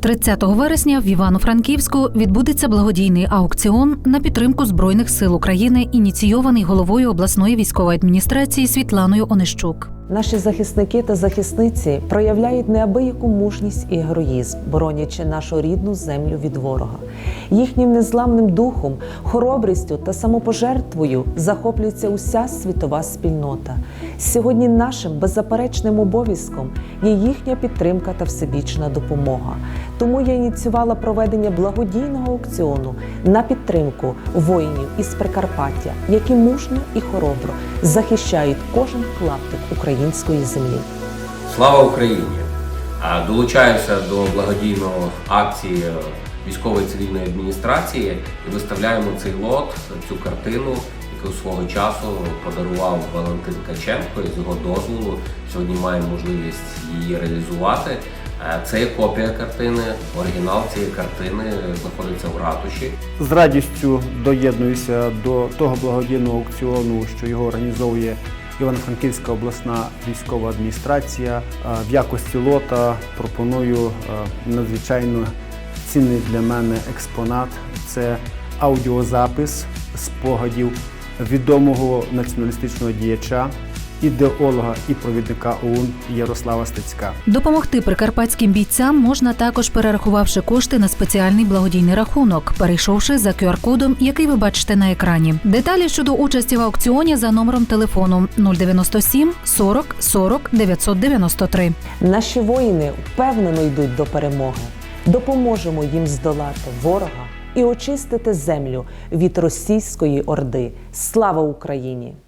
30 вересня в Івано-Франківську відбудеться благодійний аукціон на підтримку збройних сил України, ініційований головою обласної військової адміністрації Світланою Онищук. Наші захисники та захисниці проявляють неабияку мужність і героїзм, боронячи нашу рідну землю від ворога. Їхнім незламним духом, хоробрістю та самопожертвою захоплюється уся світова спільнота. Сьогодні нашим беззаперечним обов'язком є їхня підтримка та всебічна допомога. Тому я ініціювала проведення благодійного аукціону на підтримку воїнів із Прикарпаття, які мужньо і хоробро захищають кожен клаптик української землі. Слава Україні! Долучаюся до благодійної акції військової цивільної адміністрації і виставляємо цей лот, цю картину, яку свого часу подарував Валентин Каченко. І з його дозволу сьогодні маємо можливість її реалізувати. Це є копія картини. Оригінал цієї картини знаходиться в ратуші. З радістю доєднуюся до того благодійного аукціону, що його організовує Івано-Франківська обласна військова адміністрація. Е, В якості лота пропоную е, надзвичайно цінний для мене експонат. Це аудіозапис спогадів відомого націоналістичного діяча, ідеолога і провідника ОУН Ярослава Стецька. Допомогти прикарпатським бійцям можна також перерахувавши кошти на спеціальний благодійний рахунок, перейшовши за QR-кодом, який ви бачите на екрані. Деталі щодо участі в аукціоні за номером телефону 097 40 40 993. Наші воїни впевнено йдуть до перемоги. Допоможемо їм здолати ворога і очистити землю від російської орди. Слава Україні!